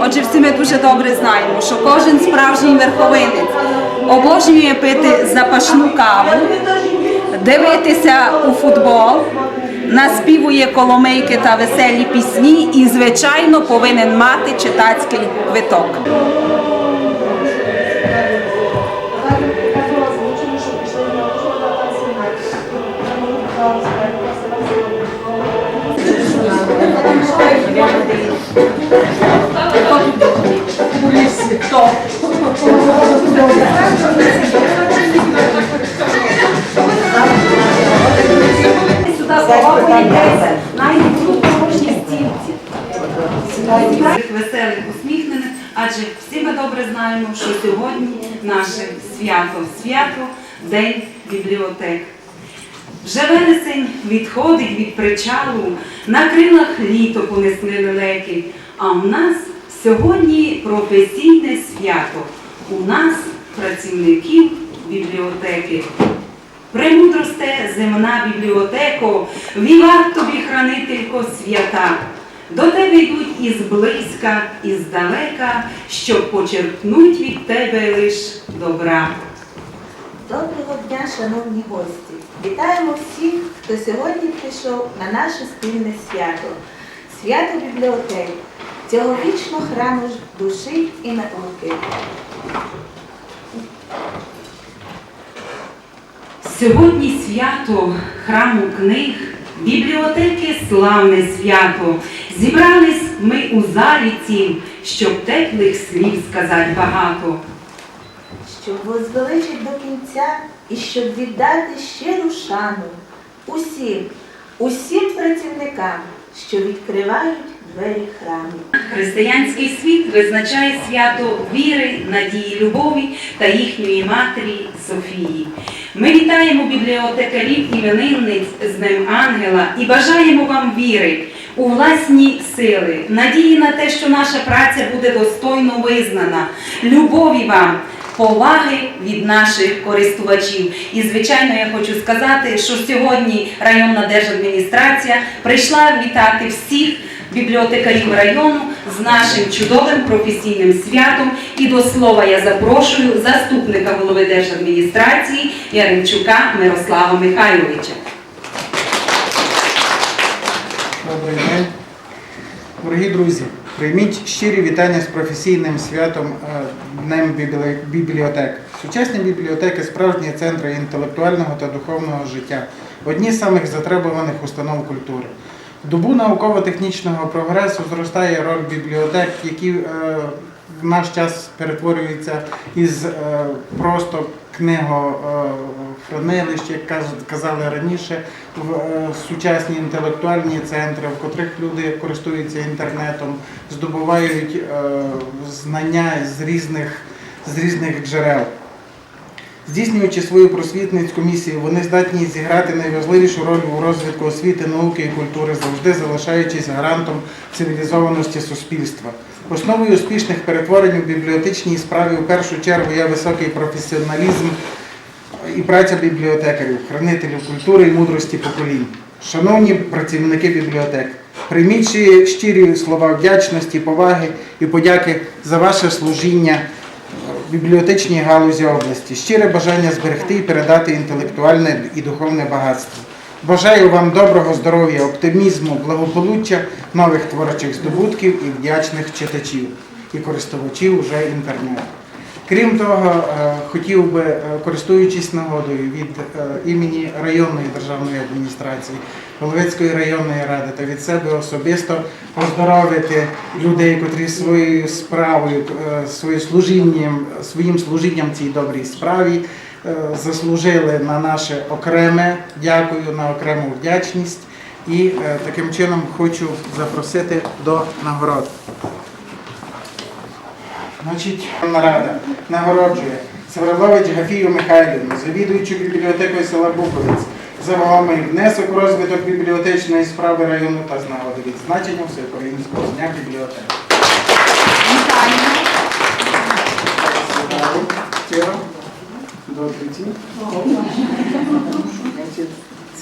Отже, всі ми дуже добре знаємо, що кожен справжній верховинець обожнює пити запашну каву, дивитися у футбол, наспівує коломийки та веселі пісні і, звичайно, повинен мати читацький квиток. Сюди поводиться, веселих, усміхнених, адже всі ми добре знаємо, що сьогодні наше свято, свято День бібліотек. Вже вересень відходить від причалу, на крилах літо понесли лелеки, а у нас сьогодні професійне свято. У нас працівників бібліотеки. Премудросте земна бібліотеко, віват тобі хранителько свята. До тебе йдуть із близька, і здалека, щоб почерпнуть від тебе лиш добра. Доброго дня, шановні гості! Вітаємо всіх, хто сьогодні прийшов на наше спільне свято, свято бібліотек, цього вічного храму душі і науки. Сьогодні свято храму книг, бібліотеки славне свято. Зібрались ми у залі цім, щоб теплих слів сказати багато. щоб возвеличить до кінця і щоб віддати щиру шану усім, усім працівникам, що відкривають двері храму. Християнський світ визначає свято віри, надії, любові та їхньої матері Софії. Ми вітаємо бібліотекарів іменинниць з Днем Ангела і бажаємо вам віри у власні сили, надії на те, що наша праця буде достойно визнана, любові вам. Поваги від наших користувачів. І, звичайно, я хочу сказати, що сьогодні районна держадміністрація прийшла вітати всіх бібліотекарів району з нашим чудовим професійним святом. І до слова я запрошую заступника голови держадміністрації Яремчука Мирослава Михайловича. Добрий день. Дорогі друзі, прийміть щирі вітання з професійним святом е, Днем бібліотек. Сучасні бібліотеки справжні центри інтелектуального та духовного життя, одні з самих затребуваних установ культури. В добу науково-технічного прогресу зростає роль бібліотек, які е, в наш час перетворюються із е, просто книгохранилищ, як казали раніше, в е, сучасні інтелектуальні центри, в котрих люди користуються інтернетом, здобувають знання з різних, з різних джерел. Здійснюючи свою просвітницьку місію, вони здатні зіграти найважливішу роль у розвитку освіти, науки і культури, завжди залишаючись гарантом цивілізованості суспільства. Основою успішних перетворень у бібліотечній справі у першу чергу є високий професіоналізм і праця бібліотекарів, хранителів культури і мудрості поколінь. Шановні працівники бібліотек, прийміть щирі- слова вдячності, поваги і подяки за ваше служіння бібліотечній галузі області, щире бажання зберегти і передати інтелектуальне і духовне багатство. Бажаю вам доброго здоров'я, оптимізму, благополуччя, нових творчих здобутків і вдячних читачів і користувачів уже інтернету. Крім того, е, хотів би, е, користуючись нагодою від е, імені районної державної адміністрації, Головецької районної ради та від себе особисто поздоровити людей, котрі своєю справою, своїм служінням, своїм служінням цій добрій справі заслужили на наше окреме дякую, на окрему вдячність. І таким чином хочу запросити до нагород. Значить, нарада нагороджує Северлович Гафію Михайлівну, завідуючу бібліотекою села Буковець, за вагомий внесок у розвиток бібліотечної справи району та з нагоди відзначення Всеукраїнського дня бібліотеки.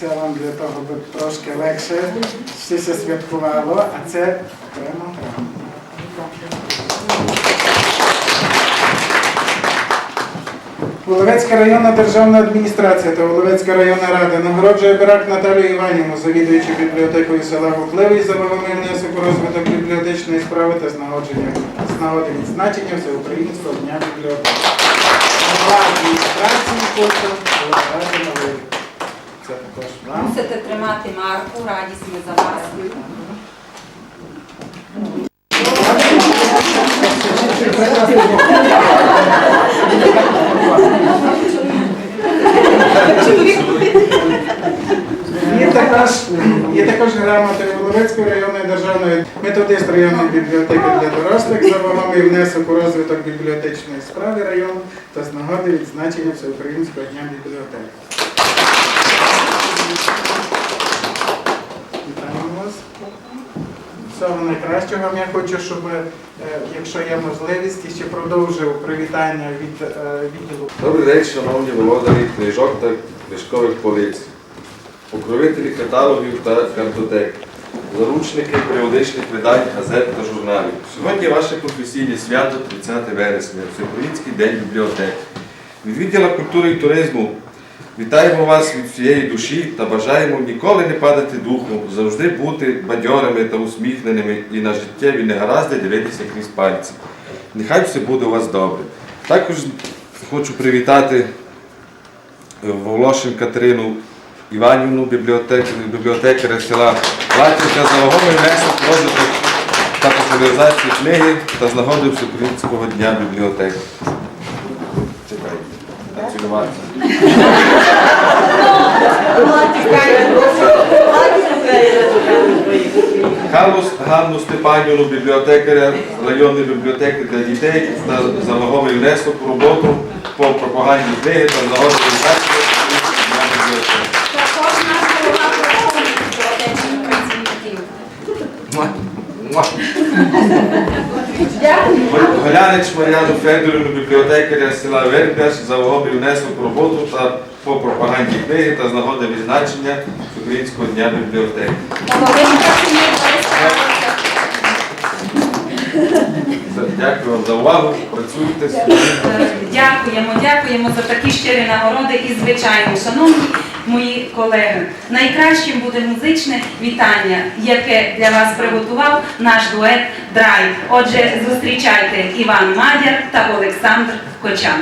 Це вам для того, щоб трошки легше все святкувало, а це окрема грамота. Воловецька районна державна адміністрація та Воловецька районна рада нагороджує Барак Наталію Іванівну, завідуючу бібліотекою села Гукливий за вагомий внесок у розвиток бібліотечної справи та з з нагоди відзначення Всеукраїнського дня бібліотеки. Це також вам. Мусите тримати марку, радість ми за вас. Є також, є також грамоти Воловецької районної державної методист районної бібліотеки для дорослих за вагомий внесок у розвиток бібліотечної справи району та з нагоди відзначення Всеукраїнського дня бібліотеки. Вітаємо вас. Всього найкращого я хочу, щоб, е, якщо є можливість, ще продовжив привітання від е, відділу Добрий день, шановні володарі книжок та книжкових полиць, покровителі каталогів та картотек, заручники періодичних видань, газет та журналів. Сьогодні ваше професійне свято 30 вересня, Всеукраїнський день бібліотек. Від відділу культури і туризму вітаємо вас від всієї душі та бажаємо ніколи не падати духом, завжди бути бадьорими та усміхненими і на життєві негаразди дивитися крізь пальці. Нехай все буде у вас добре. Також хочу привітати Волошин Катерину Іванівну, бібліотекаря села Латівка за вагомий внесок розвиток та популяризацію книги та з нагоди Всеукраїнського дня бібліотеки. Чекайте, так Ганну Степанівну, бібліотекаря районної бібліотеки для дітей та за вагомий внесок у роботу по пропаганді книги та нагоди реалізації Голянич Мар'яну Федорівну, бібліотекаря села Вербяш за вагомий внесок роботу та по пропаганді книги та з нагоди відзначення Українського дня бібліотеки. Дякую вам за увагу. Працюйте. Дякуємо, дякуємо за такі щирі нагороди і звичайно, шановні мої колеги. Найкращим буде музичне вітання, яке для вас приготував наш дует Драйв. Отже, зустрічайте Іван Мадяр та Олександр Кочан.